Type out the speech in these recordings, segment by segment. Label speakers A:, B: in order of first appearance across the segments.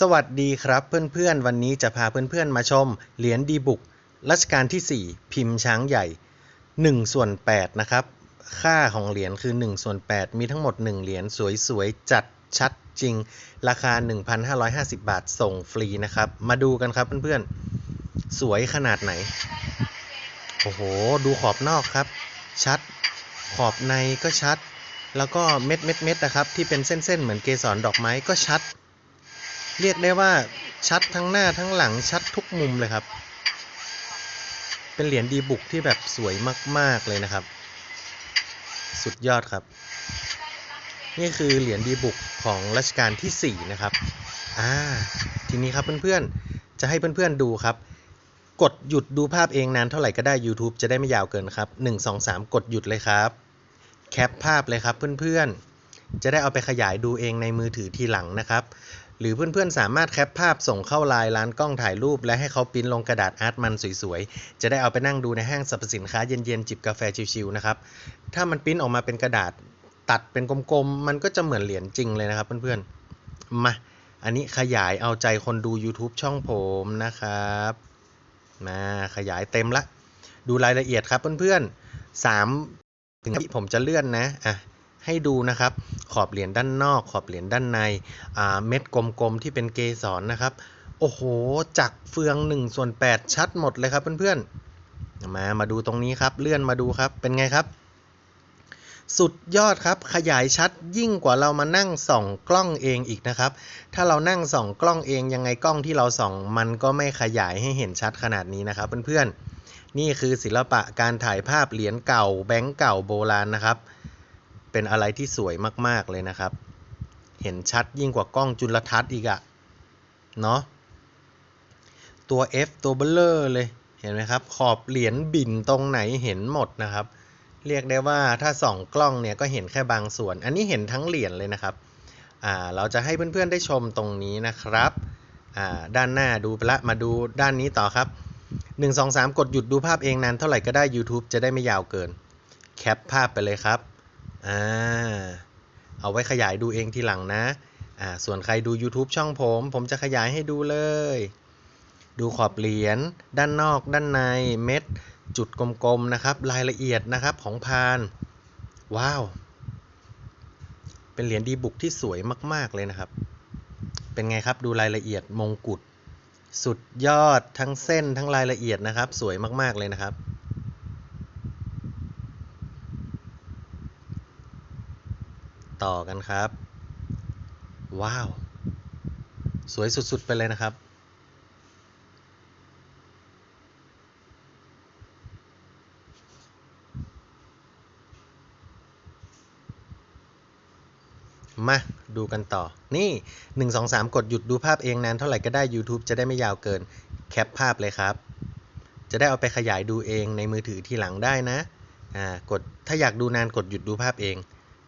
A: สวัสดีครับเพื่อนๆ วันนี้จะพาเพื่อนๆ มาชม เหรียญดีบุกรัชกาลที่ 4 พิมพ์ช้างใหญ่1ส่วน8นะครับ ค่าของเหรียญคือ1ส่วน8 มีทั้งหมด 1 เหรียญสวยๆ จัดชัดจริง ราคา 1,550 บาทส่งฟรีนะครับ มาดูกันครับเพื่อนๆ สวยขนาดไหน โอ้โห ดูขอบนอกครับ ชัด ขอบในก็ชัด แล้วก็เม็ดเม็ดเม็ดนะครับ ที่เป็นเส้นๆ เหมือนเกสรดอกไม้ก็ชัด เรียกได้ว่าชัดทั้งหน้าทั้งหลังชัดทุกมุมเลยครับ เป็นเหรียญดีบุกที่แบบสวยมาก ๆ เลยนะครับ สุดยอดครับ นี่คือเหรียญดีบุกของรัชกาลที่ 4 นะครับ อ่า ทีนี้ครับเพื่อนๆ จะให้เพื่อนๆดูครับ กดหยุดดูภาพเองนานเท่าไหร่ก็ได้ YouTube จะได้ไม่ยาวเกินครับ 1 2 3 กดหยุดเลยครับ แคปภาพเลยครับเพื่อนๆ จะได้เอาไปขยายดูเองในมือถือทีหลังนะครับ หรือเพื่อนๆ สามารถแคปภาพส่งเข้าไลน์ร้านกล้องถ่ายรูป และให้เขาปริ้นลงกระดาษอาร์ตมันสวยๆ จะได้เอาไปนั่งดูในห้างสรรพสินค้าเย็นๆ จิบกาแฟชิวๆนะครับ ถ้ามันปริ้นออกมาเป็นกระดาษตัดเป็นกลมๆ มันก็จะเหมือนเหรียญจริงเลยนะครับเพื่อนๆ มา อันนี้ขยายเอาใจคนดู YouTube ช่องผมนะครับมาขยายเต็มละ ดูรายละเอียดครับเพื่อนๆสามถึงที่ผมจะเลื่อนนะ อะ ให้ดูนะครับ ขอบเหรียญด้านนอก ขอบเหรียญด้านในอ่าเม็ดกลมๆที่เป็นเกสรนะครับ โอ้โหจักเฟือง1ส่วน8ชัดหมดเลยครับเพื่อนๆ มามาดูตรงนี้ครับ เลื่อนมาดูครับ เป็นไงครับ สุดยอดครับ ขยายชัดยิ่งกว่าเรามานั่งส่องกล้องเองอีกนะครับ ถ้าเรานั่งส่องกล้องเองยังไงกล้องที่เราส่อง มันก็ไม่ขยายให้เห็นชัดขนาดนี้นะครับเพื่อนๆ นี่คือศิลปะการถ่ายภาพเหรียญเก่าแบงก์เก่าโบราณนะครับ เป็นอะไรที่สวยมาก ๆ เลยนะครับ เห็นชัดยิ่งกว่ากล้องจุลทรรศน์อีกอะเนาะตัว F ตัวเบลเลอร์เลย เห็นไหมครับ ขอบเหรียญบินตรงไหนเห็นหมดนะครับ เรียกได้ว่าถ้าส่องกล้องเนี่ยก็เห็นแค่บางส่วน อันนี้เห็นทั้งเหรียญเลยนะครับอ่าเราจะให้เพื่อนๆได้ชมตรงนี้นะครับอ่าด้านหน้าดูไปละมาดูด้านนี้ต่อครับ 1 2 3 กดหยุดดูภาพเองนานเท่าไหร่ก็ได้ YouTube จะได้ไม่ยาวเกิน แคปภาพไปเลยครับ อ่าเอาไว้ขยายดูเองทีหลังนะอ่าส่วนใครดู YouTube ช่องผม ผมจะขยายให้ดูเลย ดูขอบเหรียญด้านนอกด้านในเม็ด จุดกลมๆนะครับ รายละเอียดนะครับของพาน ว้าว เป็นเหรียญดีบุกที่สวยมาก ๆ เลยนะครับ เป็นไงครับดูรายละเอียดมงกุฎสุดยอดทั้งเส้นทั้งรายละเอียดนะครับ สวยมาก ๆ เลยนะครับ ต่อกันครับ ว้าว สวยสุดๆ ไปเลยนะครับ มาดูกันต่อ นี่ 1 2 3 กดหยุดดูภาพเองนานเท่าไหร่ก็ได้ YouTube จะได้ไม่ยาวเกิน แคปภาพเลยครับ จะได้เอาไปขยายดูเองในมือถือทีหลังได้นะ อ่า กด ถ้าอยากดูนานกดหยุดดูภาพเอง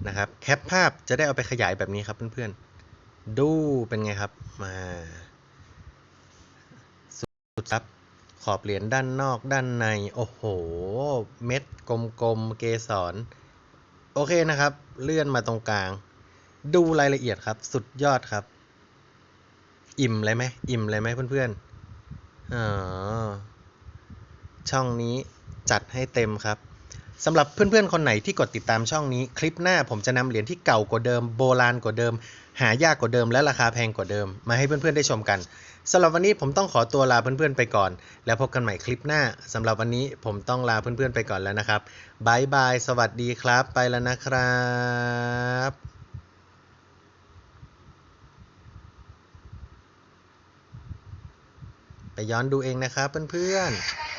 A: นะครับแคปภาพจะได้เอาไปขยายแบบนี้ครับเพื่อนๆ ดูเป็นไงครับมาสุดครับขอบเหรียญด้านนอกด้านใน โอ้โห เม็ดกลมๆเกสรโอเคนะครับ เลื่อนมาตรงกลาง ดูรายละเอียดครับ สุดยอดครับ อิ่มเลยไหมอิ่มเลยไหมเพื่อนๆอ๋อช่องนี้จัดให้เต็มครับ สำหรับเพื่อนๆ คนไหนที่กดติดตามช่องนี้ คลิปหน้าผมจะนำเหรียญที่เก่ากว่าเดิม โบราณกว่าเดิม หายากกว่าเดิม และราคาแพงกว่าเดิม มาให้เพื่อนๆ ได้ชมกันสำหรับวันนี้ผมต้องขอตัวลาเพื่อนๆ ไปก่อน แล้วพบกันใหม่คลิปหน้าสำหรับวันนี้ผมต้องลาเพื่อนๆ ไปก่อนแล้วนะครับบายบาย สวัสดีครับ ไปแล้วนะครับไปย้อนดูเองนะครับเพื่อนๆ